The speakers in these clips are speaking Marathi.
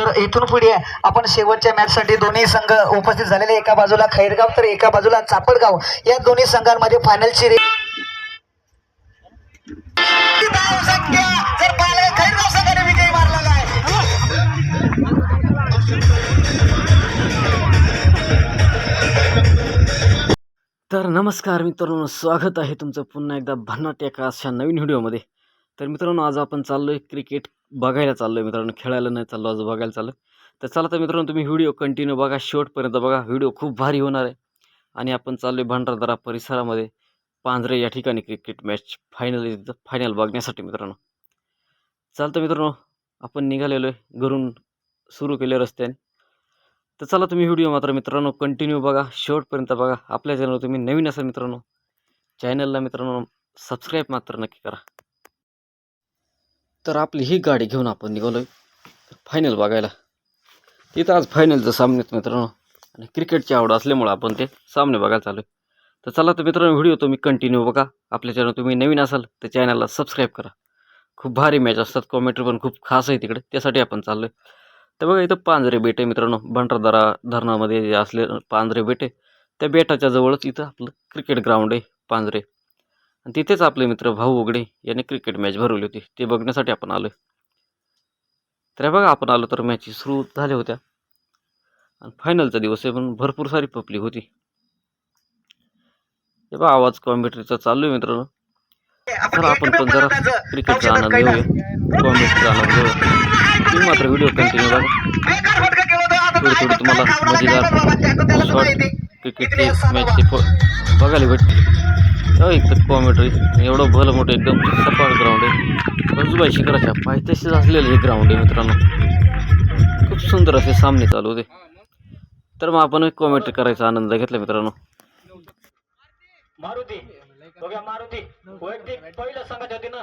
तर इथून पुढे आपण शेवटच्या मॅचसाठी दोन्ही संघ उपस्थित झालेले एका बाजूला खैरगाव तर एका बाजूला चापडगाव. या दोन्ही संघांमध्ये फायनलची रे तर नमस्कार मित्रांनो स्वागत आहे तुमचं पुन्हा एकदा भन्नाट एका अशा नवीन व्हिडिओमध्ये तर मित्रांनो आज आपण चाललो आहे क्रिकेट बघायला चाललो आहे मित्रांनो खेळायला नाही चाललो आज बघायला चाललो तर चला तर मित्रांनो तुम्ही व्हिडिओ कंटिन्यू बघा शेवटपर्यंत बघा. व्हिडिओ खूप भारी होणार आहे. आणि आपण चाललो आहे भंडारदरा परिसरामध्ये पांझरे या ठिकाणी क्रिकेट मॅच फायनल फायनल बघण्यासाठी मित्रांनो. चालतं मित्रांनो आपण निघालेलो आहे घरून सुरू केले रस्त्याने. तर चला तुम्ही व्हिडिओ मात्र मित्रांनो कंटिन्यू बघा शेवटपर्यंत बघा. आपल्या चॅनलवर तुम्ही नवीन असाल मित्रांनो चॅनलला मित्रांनो सबस्क्राईब मात्र नक्की करा. तर आपली ही गाडी घेऊन आपण निघालो आहे फायनल बघायला. तिथं आज फायनलचं सामने मित्रांनो. आणि क्रिकेटची आवड असल्यामुळं आपण ते सामने बघायला चालू आहे तर चला तर मित्रांनो व्हिडिओ तुम्ही कंटिन्यू बघा. आपल्या चॅनल तुम्ही नवीन असाल तर चॅनलला सबस्क्राईब करा. खूप भारी मॅच असतात. कॉमेंट्री पण खूप खास आहे तिकडे. त्यासाठी आपण चाललो आहे तर बघा इथं पांजरे बेट आहे मित्रांनो. भंडारदरा धरणामध्ये जे असले पांजरे बेट. आहे त्या बेटाच्या जवळच इथं आपलं क्रिकेट ग्राउंड आहे पांजरे आणि तिथेच आपले मित्र भाऊ उघडे यांनी क्रिकेट मॅच भरवली होती. ते बघण्यासाठी आपण आलो तर हे बघा आपण आलो तर मॅची सुरू झाल्या होत्या. आणि फायनलचा दिवस आहे पण भरपूर सारी पब्लिक होती. हे बघा आवाज कॉम्प्युटरचा चालू आहे मित्रांनो. तर आपण पण जरा क्रिकेटचा आनंद घेऊया. कॉम्प्युटरचा आनंद घेऊया. तुम्ही मात्र व्हिडिओ कंटिन्यू बघा थोडी थोडी तुम्हाला मजेदार शॉर्ट क्रिकेटचे मॅचचे बघायला भेटते एक तर कॉमेंट्री. एवढं भलं मोठं एकदम सपाट ग्राउंड आहे. रजूबाई शिखराच्या पायथ्याशीच असलेलं हे ग्राउंड आहे मित्रांनो. खूप सुंदर असे सामने चालू होते. तर मग आपण कॉमेंट्री करायचा आनंद घेतला मित्रांनो. मारुती. बघा मारुती. वैयक्तिक पहिलं संघाच्या वतीनं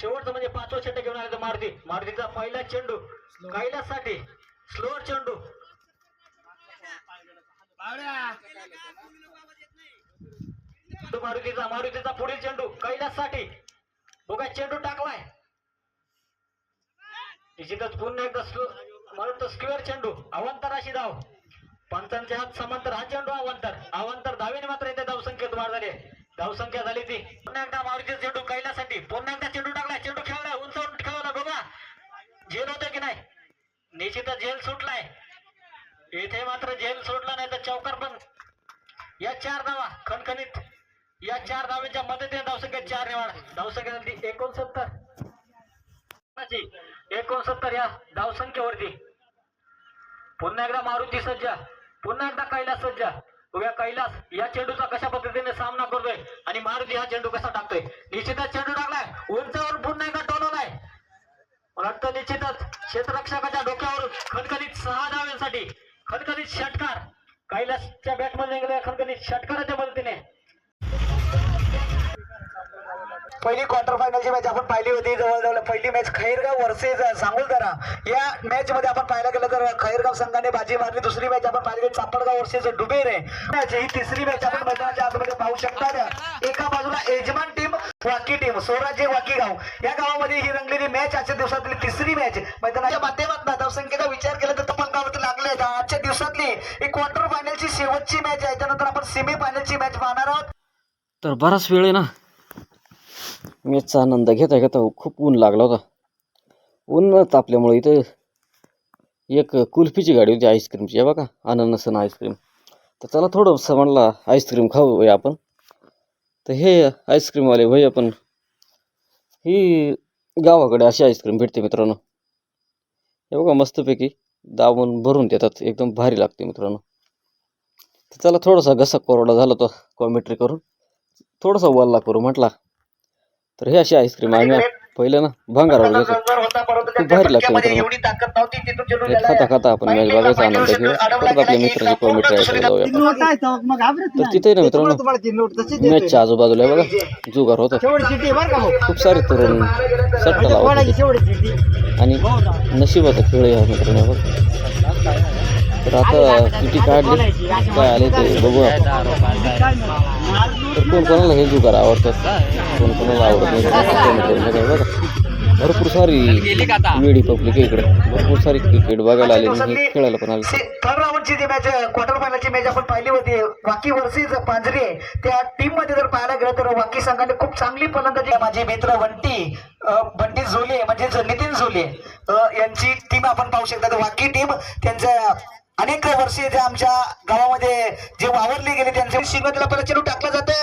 शेवटचं म्हणजे पाचवा चेंडू घेऊन आले मारुती. मारुतीचा पहिला चेंडू कैलाससाठी स्लोअर चेंडू. चेंडू मारुतीचा मारुतीचा पुढील चेंडू कैलाससाठी. बघा चेंडू टाकलाय. निश्चितच पुन्हा एकदा स्लो मारुती स्क्वेअर चेंडू अवंतराशी धाव. पंचांचे हात समांतर हा चेंडू अवंतर. अवंतर धावेने मात्र येथे धावसंख्येत वाढ झाली धावसंख्या झाली ती. पुन्हा एकदा मारुतीचा चेंडू कैलासाठी पुन्हा एकदा चेंडू टाकलाय. चेंडू खेळलाय उंचावून खेळवला बघा. झेल होतं की नाही? निश्चितच झेल सुटलाय. इथे मात्र झेल सोडला नाही तर चौकार पण या चार धावा खणखणीत. या चार धावेच्या मदतीने धावसंख्या चार निवाड. धावसंख्या झाली एकोणसत्तर. एकोणसत्तर या धावसंख्येवरती. पुन्हा एकदा मारुती सज्ज. पुन्हा एकदा कैलास सज्ज. उभ्या कैलास या चेंडूचा कशा पद्धतीने सामना करतोय आणि मारुती हा चेंडू कसा टाकतोय? निश्चितच चेंडू टाकलाय. उंचावर पुन्हा एकदा टोलवलाय. मला वाटतं निश्चितच क्षेत्ररक्षकाच्या डोक्यावर खणखणीत सहा धाव्यांसाठी खणखणीत षटकार. कैलासच्या बॅटमध्ये निघाल्या खणखणीत षटकाराच्या मदतीने पहिली क्वार्टर फायनलची मॅच आपण पाहिली होती. जवळजवळ पहिली मॅच खैरगाव वर्सेस सांगुलदरा. या मॅच मध्ये आपण पाहायला गेलं तर खैरगाव संघाने बाजी मारली. दुसरी मॅच आपण पाहिली चापडगाव वर्सेस डुबेरे. मॅच ही तिसरी मॅच आपण मैदानाच्या आतमध्ये पाहू शकता. एका बाजूला यजमान टीम वाकी टीम स्वराज्य वाकी गाव. या गावामध्ये ही रंगलेली मॅच आजच्या दिवसातली तिसरी मॅच मैदानाच्या माध्यमातून धावसंख्येचा विचार केला तर पण गावात लागले आजच्या दिवसातली एक क्वार्टर फायनलची शेवटची मॅच आहे. त्यानंतर आपण सेमी फायनलची मॅच पाहणार आहोत. तर बराच वेळ आहे ना. मॅचचा आनंद घेता घेता खूप ऊन लागला होता. ऊन तापल्यामुळे इथं एक कुल्फीची गाडी होती आईस्क्रीमची. आहे बघा अननसन आईस्क्रीम. तर चला थोडंसं म्हणला आईस्क्रीम खाऊया आपण. तर हे आईस्क्रीमवाले भाई आपण ही गावाकडे अशी आईस्क्रीम भेटते मित्रांनो. हे बघा मस्तपैकी दाबून भरून देतात एकदम भारी लागते मित्रांनो. तर चला थोडासा घसा कोरडा झाला तो कॉमेंट्री करून. थोडासा वल्ला करू म्हटला. तर हे अशी आईस्क्रीम आम्ही पहिलं ना भंगारावर घेतो खूप भारी लागते हे खाता खाता आपण मॅच बघायचा आनंद घेऊ परत आपल्या मित्राची कॉमेंट्री ऐकायला जाऊया. तर तिथे ना मित्रांनो मॅचच्या आजूबाजूला आहे बघा. जुगार होता. खूप सारे तरुण सट्टा लावत. आणि नशिबाचा खेळ आहे हा मित्रांनो हे बघा. तर आता किती काढले? काय आले ते बघू आपण तर कोण कोणाला हे जुगार आवडतात कोण कोणाला आवडत भरपूर सारी वेडी पब्लिक आहे इकडे. भरपूर सारी क्रिकेट बघायला आले आणि खेळायला पण आले थर्ड राऊंडची जी मॅच क्वार्टर फायनलची मॅच आपण पाहिली होती. वाकी वर्सेस पांजरे त्या टीममध्ये जर पाहायला गेलं तर वाकी संघाने खूप चांगली फलंदाजी माझे मित्र वंटी बंटी झोले म्हणजेच नितीन झोले यांची टीम आपण पाहू शकता. तर वाकी टीम त्यांच्या अनेक वर्षे जे आमच्या गावामध्ये जे वावरले गेले त्यांचे शिंगतीला पहिला चेंडू टाकला जाते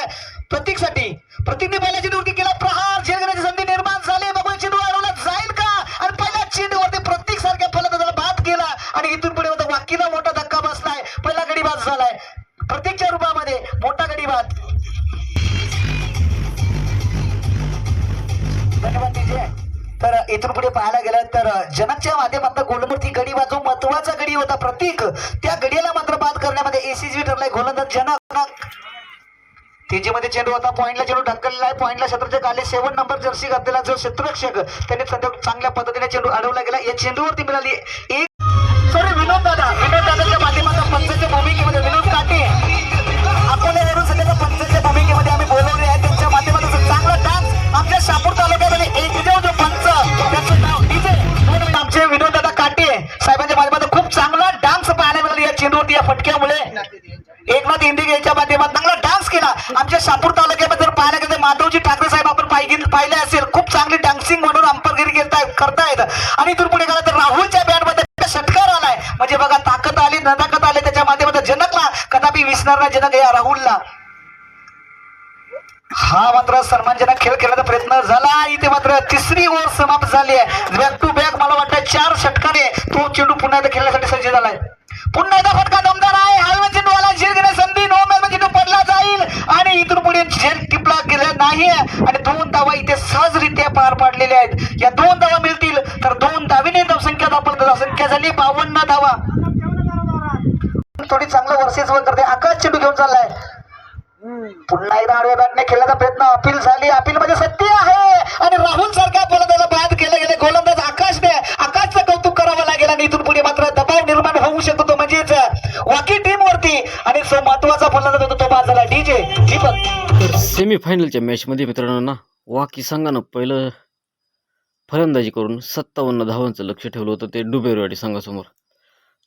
प्रतीकसाठी प्रतीकने पहिल्या चेंडूवरती केला प्रहार. झेल संधी निर्माण झाली. बघून चेंडू अडवला जाईल का? आणि पहिल्या चेंडूवरती प्रतीक सारख्या फलंदाजाला बाद केला. आणि इथून पुढे वाकीला मोठा इथून पुढे पाहायला गेलं तर जनकच्या माध्यमातून गोलमूर्ती गडी जो महत्त्वाचा गडी होता प्रतीक त्या गडीला मात्र बाद करण्यामध्ये एसीजी ठरलाय. गोलंदाज जनक तेजीमध्ये चेंडू होता पॉईंटला चेंडू ढकललेला आहे. पॉईंटला शत्रूचे आले सेवन नंबर जर्सी घातलेला जो क्षेत्ररक्षक त्यांनी सध्या चांगल्या पद्धतीने चेंडू अडवला गेला. या चेंडूवरती मिळाली एक सॉरी विनोद दादा. विनोद दादाच्या माध्यमातून पंचाच्या भूमिकेमध्ये विनोद काटे. अकोल्यावरून सध्याच्या पंचाच्या भूमिकेमध्ये आम्ही बोलवले आहेत. आपल्या शापूर तालुक्यामध्ये एक जो जो पंच त्याचं नाव डीजे. आमचे विनोद दादा काटे साहेबांच्या माध्यमातून खूप चांगला डान्स पाहायला मिळाला या चेंडूवरती या फटक्यामुळे. एकनाथ इंदिगे यांच्या माध्यमात चांगला डान्स केला. आमच्या शापूर तालुक्यामध्ये जर पाहायला गेलं माधवजी ठाकरे साहेब आपण पाहिजे पाहिले असेल. खूप चांगली डान्सिंग म्हणून अंपरगिरी घेतायत करतायत. आणि इथून पुढे गेला तर राहुलच्या बॅटमध्ये षटकार आलाय. म्हणजे बघा ताकद आली नदाकत आली. त्याच्या माध्यमातून जनकला कदापि विसरणार नाही जनक या राहुलला. हा मात्र सन्मानजनक खेळ खेळण्याचा प्रयत्न झाला. इथे मात्र तिसरी ओव्हर समाप्त झाली आहे. बॅक टू बॅक मला वाटतं चार षटकाने तो चेंडू पुन्हा एकदा खेळण्यासाठी सज्ज झालाय. पुन्हा एकदा फटका दमदार आहे. हलवा चेंडू आला झेल घेण्यास संधी. नो मॅन चेंडू पडला जाईल. आणि इथून पुढे झेल टिपला गेला नाही आणि दोन धावा इथे सहजरित्या पार पाडलेल्या आहेत. या दोन धावा मिळतील. तर दोन धावीने धावसंख्या दाखल संख्या झाली. बावन्न धावा. थोडी चांगलं वर्सेस करते. आकाश चेंडू घेऊन चाललाय. पुन्हा एकदा आडव्या बॅटने खेळण्याचा प्रयत्न. अपील झाली. अपील म्हणजे सत्य आहे. आणि राहुल सारखा फलंदाजा बाद केले गेले. गोलंदाज आकाशने आकाशचं कौतुक करावं लागेल आणि इथून पुढे मात्र दबाव निर्माण होऊ शकतो म्हणजेच वाकी टीम वरती आणि जो महत्त्वाचा फलंदाज होतो तो बाद झाला. डीजे दीपक. सेमीफायनलच्या सेमीफायनलच्या मॅचमध्ये मित्रांनो ना वाकी संघानं पहिलं फलंदाजी करून सत्तावन्न धावांचं लक्ष ठेवलं होतं ते डुबेरवाडी संघासमोर.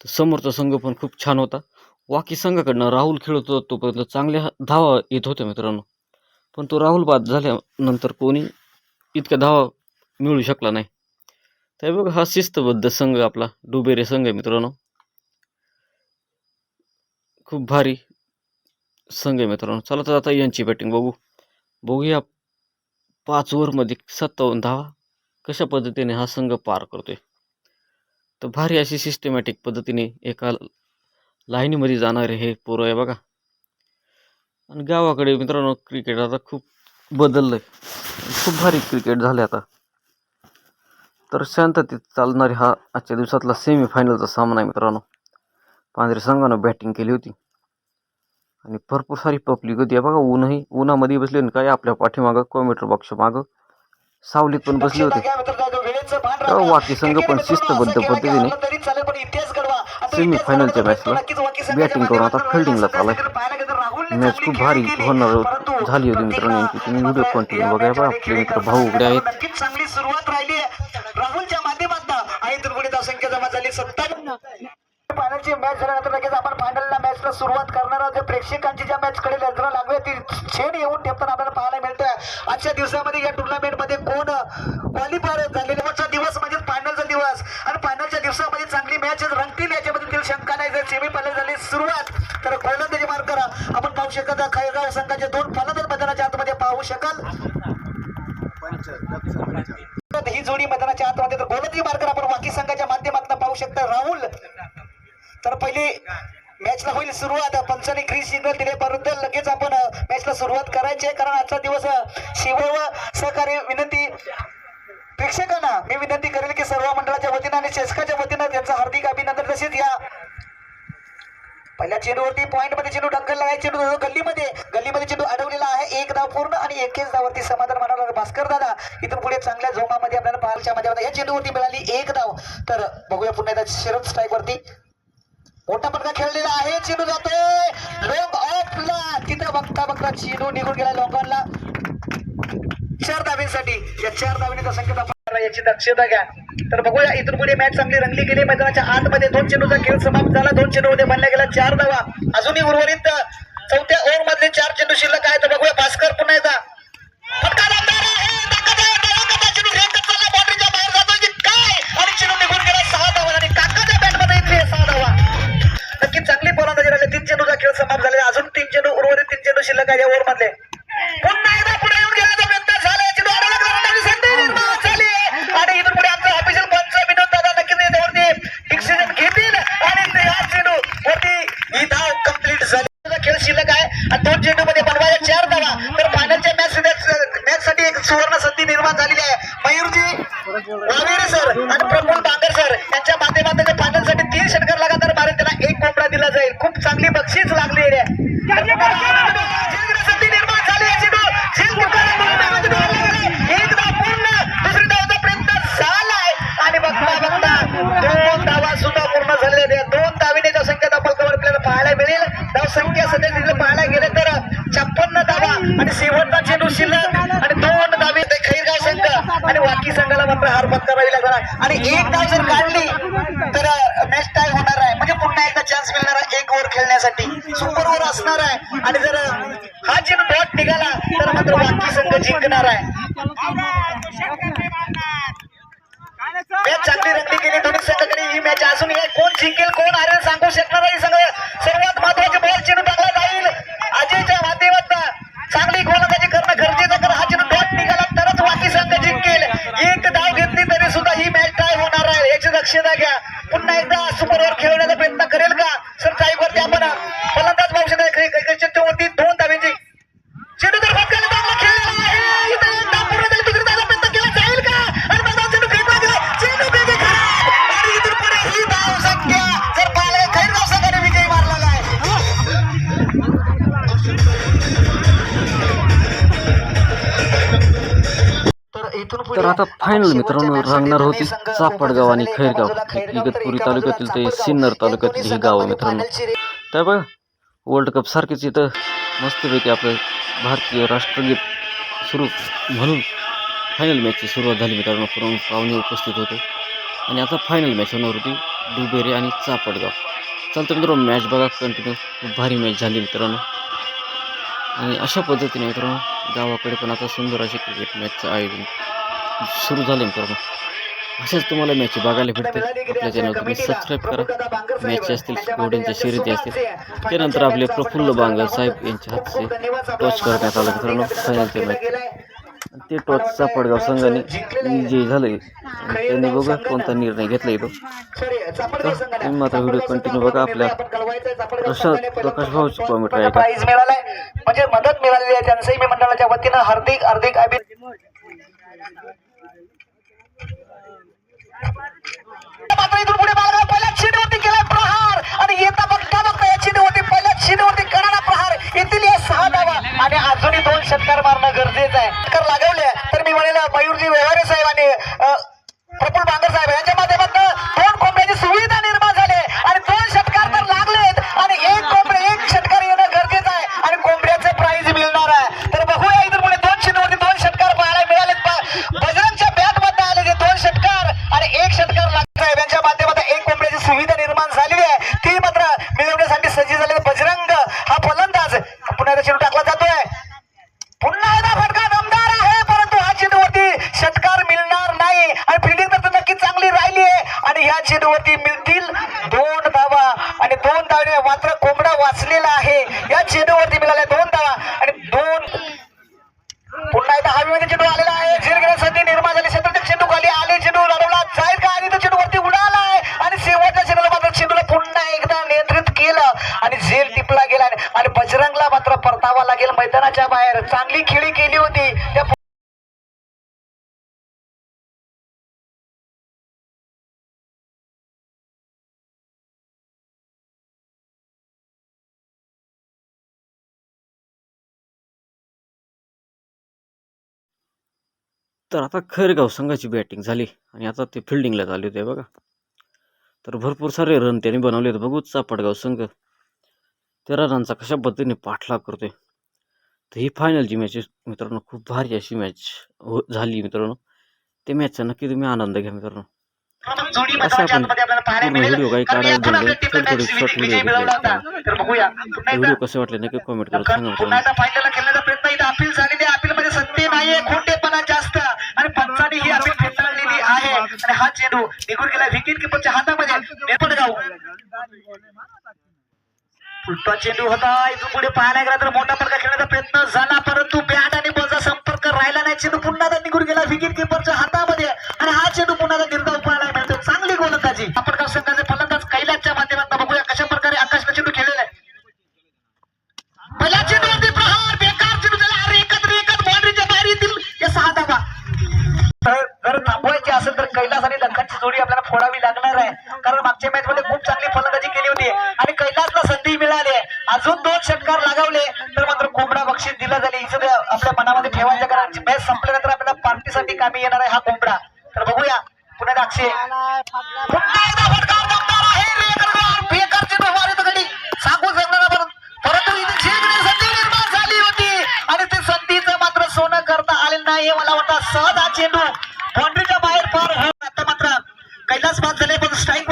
तर समोरचा संघ पण खूप छान होता. वाकी संघाकडनं राहुल खेळत होता तोपर्यंत चांगल्या धावा येत होत्या मित्रांनो. पण तो राहुल बाद झाल्यानंतर कोणी इतक्या धावा मिळू शकला नाही. तर बघ हा शिस्तबद्ध संघ आपला डुबेरे संघ आहे मित्रांनो. खूप भारी संघ आहे मित्रांनो. चला तर आता यांची बॅटिंग बघू. बघूया पाच ओव्हरमध्ये सत्तावन्न धावा कशा पद्धतीने हा संघ पार करतोय. तर भारी अशी सिस्टमॅटिक पद्धतीने एका लाईनीमध्ये जाणारे हे पोरं आहे बघा. आणि गावाकडे मित्रांनो क्रिकेट आता खूप बदललं आहे खूप भारी क्रिकेट झाले आता. तर शांततेत चालणारी हा आजच्या दिवसातला सेमीफायनलचा सामना आहे मित्रांनो. पांढरे संघानं बॅटिंग केली होती. आणि भरपूर सारी पब्लिक होती. बघा ऊनही उन्हामध्ये बसले आणि काय आपल्या पाठीमागं कॉम्प्युटर बॉक्सच्या मागं. सावलीत पण बसले होते. वाकी संघ पण शिस्तबद्ध पद्धतीने सेमीफायनलच्या मॅचला बॅटिंग करून आता फिल्डिंगला चालू मॅच खूप भारी होणार झाली होती मित्रांनो यांची तुम्ही व्हिडिओ कंटिन्यू बघा बघा आपले मित्र भाऊ उघडे आहेत. फायनलची मॅच झाल्यानंतर लगेच आपण फायनलला मॅचला सुरुवात करणार आहोत. प्रेक्षकांची ज्या मॅच कडे नजर लागली ती छेड येऊन ठेवताना आपल्याला पाहायला मिळतंय. आजच्या दिवसामध्ये या टुर्नामेंटमध्ये कोण क्वालिफायर झालेले? आजचा दिवस म्हणजे फायनलचा दिवस. आणि फायनलच्या दिवसामध्ये चांगली मॅच रंगतील काही शंका नाही जर सेमी फायनल झाली सुरुवात तर गोलंदाजी मार्ग करा. आपण पाहू शकत खैरगाव संघाचे दोन फलंदाज मैदानाच्या आतमध्ये पाहू शकाल. ही जोडी मैदानाच्या आतमध्ये तर गोलंदाजी मार्कर आपण वाकी संघाच्या माध्यमातून पाहू शकता राहुल तर पहिले मॅचला होईल सुरुवात पंचाने ग्रीन सिग्नल दिल्याबद्दल लगेच आपण मॅचला सुरुवात करायची आहे. कारण आजचा दिवस शिव व सहकार्य विनंती प्रेक्षकांना मी विनंती करेल की सर्व मंडळाच्या वतीनं आणि चेस्काच्या वतीनं त्यांचं हार्दिक अभिनंदन. तसेच या पहिल्या चेंडूवरती पॉईंटमध्ये चेंडू ढकलला आहे. चेंडू गल्लीमध्ये गल्लीमध्ये चेंडू अडवलेला आहे. एक धाव पूर्ण आणि एकेच धाववरती समाधान मानवणार भास्कर दादा इथून पुढे चांगल्या जोमामध्ये आपल्याला पाहायच्या मध्ये या चेंडूवरती मिळाली एक धाव. तर बघूया पुन्हा एकदा शरद स्ट्राईक वरती. मोठा पटका खेळलेला आहे चिनू जातोय लोक ऑफला तिथं बघता बघता चिनू निघून गेला लोकांना चार धावींसाठी या चार धावीने संकेत याची दक्षता घ्या तर बघूया इथून पुढे मॅच चांगली रंगली गेली मैदानाच्या आतमध्ये दोन चेंडूचा खेळ समाप्त झाला दोन चेंडूमध्ये बनला गेला चार धावा अजूनही उर्वरित चौथ्या ओव्हर मधले चार चेंडू शिल्लक आहे तर बघूया भास्कर पुन्हा एकदा फटका लागणार आहे. चेंडू बाहेर जातो की काय आणि चेंडू निघून तीन चेंडूचा खेळ समाप्त झालेला अजून तीन चेंडू उर्वरित तीन चेंडू शिल्लक आहे या ओव्हर मधले. धावसंख्या सध्या तिथे पाहायला गेलं तर छप्पन्न धावा आणि शेवटचा चेंडू शिल्लक आणि दोन धावे खैरगाव संघ. आणि वाकी संघाला मात्र हार पत्करावी लागणार आणि एक धाव जर काढली तर मॅच टाय होणार आहे. म्हणजे पुन्हा एकदा चान्स मिळणार आहे एक ओव्हर खेळण्यासाठी. सुपर ओव्हर असणार आहे. आणि जर हा चेंडू डॉट निघाला तर मात्र वाकी संघ जिंकणार आहे. मॅच चांगली रंगली गेली दोन्ही संघाकडे. ही मॅच असून कोण जिंकेल कोण हरेल सांगू शकणार नाही सर्वात महत्त्वाचे बॉल चेंडू टाकला जाईल. अजयच्या माध्यमातून चांगली गोलंदाजी करणं गरजेचं कारण हा चेंडू डॉट निघाला तरच बाकी संघ जिंकेल. एक डाव घेतली तरी सुद्धा ही मॅच टाय होणार आहे. याची दक्षता घ्या. पुन्हा एकदा सुपर ओव्हर आपण मित्रांनो रंगणार होती चापडगाव आणि. खैरगाव. इगतपुरी तालुक्यातील ते. सिन्नर तालुक्यातील ही गावं मित्रांनो. तर बघा वर्ल्ड कप सारखीच इथं मस्तपैकी आपलं भारतीय राष्ट्रगीत सुरू म्हणून फायनल मॅचची सुरुवात झाली मित्रांनो पूर्ण पाहुणे उपस्थित होते आणि आता फायनल मॅच होणार होती डुबेरे आणि चापडगाव चालतं मित्रांनो मॅच बघा कंटिन्यू खूप भारी मॅच झाली मित्रांनो आणि अशा पद्धतीने मित्रांनो गावाकडे पण आता सुंदर असे क्रिकेट मॅचचं आयोजन सुरू झालं मित्रांनो अशाच तुम्हाला मॅच बघायला भेटते आपल्या चॅनल तुम्ही सबस्क्राईब करा. मॅच असतील घोड्यांच्या शर्यती असतील. त्यानंतर आपले प्रफुल्ल बांगर साहेब. यांच्या हातचे टॉच करण्यात आलं मित्रांनो फायनलचे मॅच ते टॉच सापडगाव संघाने विजयी झाले आणि त्यांनी बघा कोणता निर्णय घेतला येतो तुम्ही मात्र व्हिडिओ कंटिन्यू बघा आपल्या प्रशांत प्रकाश भाऊची कॉमेंट्री आहे म्हणजे मदत मिळालेली आहे त्यांचंही मी मंडळाच्या वतीनं हार्दिक हार्दिक अभि मात्र इथून पुढे बाळगाव पहिल्या चेंडूवरती केला प्रहार आणि येता बघता बघता या चेंडूवरती पहिल्या चेंडूवरती करणारा प्रहार. येथील या सहा धावा आणि अजूनही दोन षटकार मारणं गरजेचं आहे. षटकार लागवले तर मी म्हणेल मयूरजी व्यवहारे साहेब आणि प्रफुल बांगर साहेब यांच्या माध्यमातून तर आता खैरगाव संघाची बॅटिंग झाली आणि आता ते फिल्डिंगला झाले होते बघा. तर भरपूर सारे रन त्यांनी बनवले होते. बघू चापडगाव संघ. तेरा रनचा कशा पद्धतीने पाठलाग करतोय. तर ही फायनलची मॅच मित्रांनो खूप भारी अशी मॅच हो झाली मित्रांनो. ते मॅचचा नक्की तुम्ही आनंद घ्या मित्रांनो. असं आपण पूर्ण व्हिडिओ काही काढायला यातून थोडे थोडे शॉर्ट व्हिडिओ व्हिडिओ कसे वाटले नक्की कॉमेंट करून लखन सांगा मित्रांनो. आणि हा चेंडू निघून गेला विकेट किपरच्या हातामध्ये. नेपडगाव पुढचा चेंडू होता. इथून पुढे पाहायला गेला तर मोठा फरका खेळण्याचा प्रयत्न झाला परंतु बॅट आणि बॉलचा संपर्क राहिला नाही. चेंडू पुन्हा तर निघून गेला विकेट किपरच्या हातामध्ये. आणि हा चेंडू पुन्हा एकदा निर्धाव पाहायला मिळतो चांगली गोलंदाजी आपण संघाचे फलंदाज कैलासच्या माध्यमात बघूया कशा प्रकारे आकाशला चेंडू खेळलेला आहे. पहिला चेंडू तर जर थांबवायची असेल तर कैलास आणि लखनची जोडी आपल्याला फोडावी लागणार आहे. कारण मागच्या मॅच मध्ये खूप चांगली फलंदाजी केली होती. आणि कैलासला संधी मिळाली. आहे. अजून दोन षटकार लागवले. तर मात्र कोंबडा बक्षीस दिलं जाईल. ते आपल्या मनामध्ये ठेवायचं कारण मॅच संपल्यानंतर आपल्याला पार्टीसाठी कामी येणार आहे हा कोंबडा. तर बघूया. पुन्हा अक्षय आलेलं होता सहज हा चेंडू. बाउंड्रीच्या बाहेर फार आता मात्र कैलास बाद झाले पण स्ट्राईक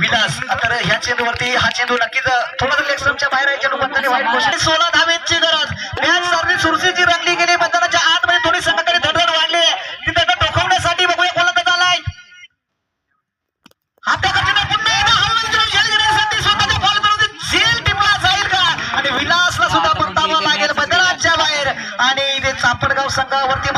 विलास तर ह्या चेंडूवरती हा चेंडू नक्कीच थोडं लेग बाहेर आहे चेंडू पंचाने वाईट गोष्ट सोळा धावेची गरज. मॅच सारणी सुरसेची रंगली गेली मैदानाच्या आतमध्ये दोन्ही संघाकडे धडधड वाढली. ती धडधड रोखवण्यासाठी बघूया कोलंदाज आलाय हाताकडे पुन्हा एकदा झेल घेण्यासाठी स्वतःच्या झेल टिपला जाईल का? आणि विलासला सुद्धा परतावा लागेल मैदानाच्या बाहेर. आणि इथे चापडगाव संघावरती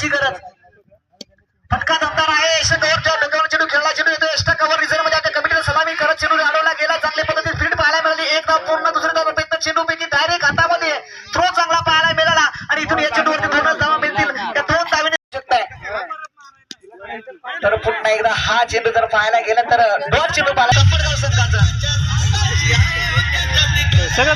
सोळा गरज. फटका दमदार आहे. यश कव्हरच्या डोक्यावर चेंडू खेळला चेंडू येतो एक्स्ट्रा कव्हर रिझर्वमध्ये आता कमिटीला सलामी करत चेंडू अडवला गेला. चांगल्या पद्धतीने फील्ड पाहायला मिळाली. एक धाव पूर्ण दुसरी धाव प्रयत्न चेंडू पैकी डायरेक्ट हातामध्ये थ्रो चांगला पाहायला मिळाला. आणि इथून या चेंडूवरती दोनच धावा मिळतील. त्या दोन धावीने तर पुन्हा एकदा हा चेंडू जर पाहायला गेला तर डॉट चेंडू पाहायला संपर्क संघाचा सगळं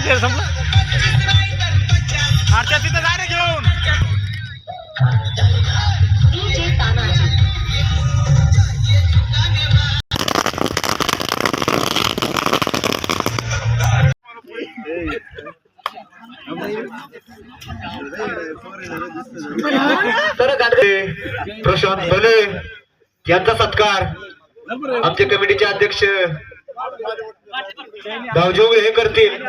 प्रशांत भले यांचा सत्कार आमचे कमिटीचे अध्यक्ष भाऊजी हे करतील.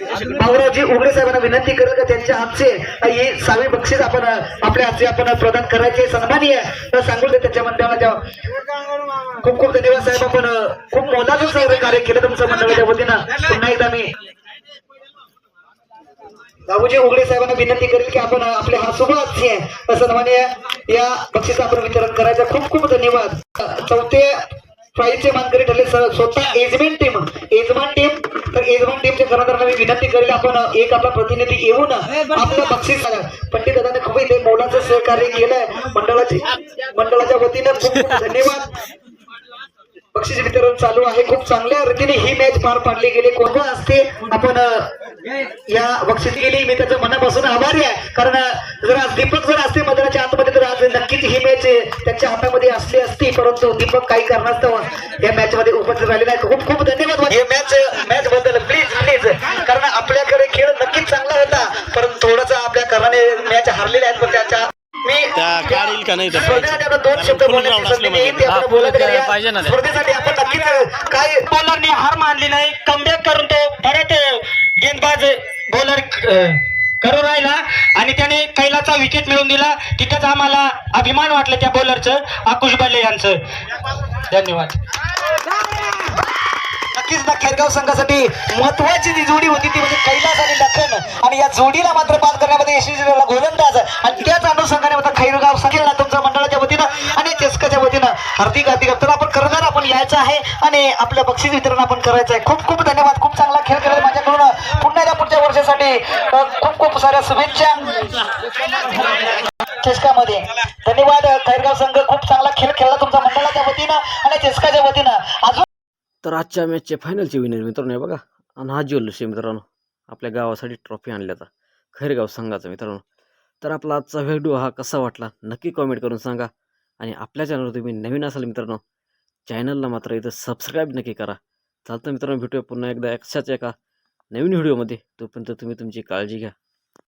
भाऊरावजी उघडे साहेबांना विनंती करेल का त्यांच्या हातचे सावी बक्षीस आपण आपल्या हातचे आपण प्रदान करायचे सन्मानीय तर सांगू दे त्याच्या मंडळाच्या खूप खूप धन्यवाद साहेब आपण खूप मोलाचं साहेब कार्य केलं तुमचं मंडळाच्या वतीनं. पुन्हा एकदा मी बाबूजी उघडे साहेबांना विनंती करेल की आपण आपले हा शुभ हास्य सन्मानीय या बक्षीस आपण वितरण करायचं. खूप खूप धन्यवाद. चौथे प्राईजचे मानकरी ठरले. सर स्वतः एजमेंट टीम. एजमान टीम तर एजमान टीमच्या कर्णधारांना मी विनंती करेल आपण एक आपला प्रतिनिधी येऊन आपलं बक्षीस पंडित दादाने खूप इथे मोलाचं सहकार्य केलंय. मंडळाचे मंडळाच्या वतीनं खूप खूप धन्यवाद. बक्षीस वितरण चालू आहे. खूप चांगल्या रीतीने ही मॅच पार पाडली गेली. कोण असते? आपण या बक्षीस गेली. मी त्याचं मनापासून आभारी आहे. कारण जर आज दीपक जर असते मदराच्या आतमध्ये तर आज नक्कीच ही मॅच त्याच्या हातामध्ये असली असती. परंतु दीपक काही कारणास्तव या मॅच मध्ये उपस्थित राहिलेला आहे. खूप खूप धन्यवाद. हे मॅच मॅच बद्दल प्लीज प्लीज कारण आपल्याकडे खेळ नक्कीच चांगला होता. परंतु थोडासा आपल्या कारणाने मॅच हारलेल्या आहेत. पण त्याच्या त्या येईल का नाही त्या स्पर्धेसाठी आपण दोन शब्द फुल बोलण्याची ग्राउंड संधी असलं देईन, ते. आपण बोलत करूया. पाहिजे ना. स्पर्धेसाठी आपण नक्कीच काय बॉलरने हार मानली नाही कमबॅक करून तो परत गेंदबाज बॉलर करू राहिला आणि त्याने कैलाचा विकेट मिळवून दिला तिथेच आम्हाला अभिमान वाटलं त्या बॉलरचं आकुश बल्ले यांचं धन्यवाद नक्कीच ना खेरगाव संघासाठी महत्वाची जी जोडी होती ती म्हणजे कैलास आणि लखन. आणि या जोडीला मात्र पास करण्यामध्ये यशस्वी झाला गोलंदाज आणि त्याच अनुषंगाने मात्र खैरगाव संघाला तुमच्या मंडळाच्या वतीनं आणि चेस्काच्या वतीनं. हार्दिक हार्दिक तर आपण करणार आपण यायचं आहे आणि आपलं बक्षीस वितरण आपण करायचं आहे. खूप खूप धन्यवाद. खूप चांगला खेळ केला माझ्याकडून. पुन्हा एकदा पुढच्या वर्षासाठी खूप खूप साऱ्या शुभेच्छा. चेस्कामध्ये. धन्यवाद खैरगाव आजच्या मॅचचे फायनलचे विनर मित्रांनो हे बघा. आणि हा ज्वेलर्स आहे मित्रांनो. आपल्या गावासाठी ट्रॉफी आणल्याचा खैरगाव संघाचा मित्रांनो. तर आपला आजचा व्हिडिओ हा कसा वाटला? नक्की कॉमेंट करून सांगा. आणि आपल्या चॅनलवर तुम्ही नवीन असाल मित्रांनो चॅनलला मात्र इथं सबस्क्राईब नक्की करा. चालतं मित्रांनो भेटूया पुन्हा एकदा अशाच एका नवीन व्हिडिओमध्ये तोपर्यंत तुम्ही तुमची काळजी घ्या.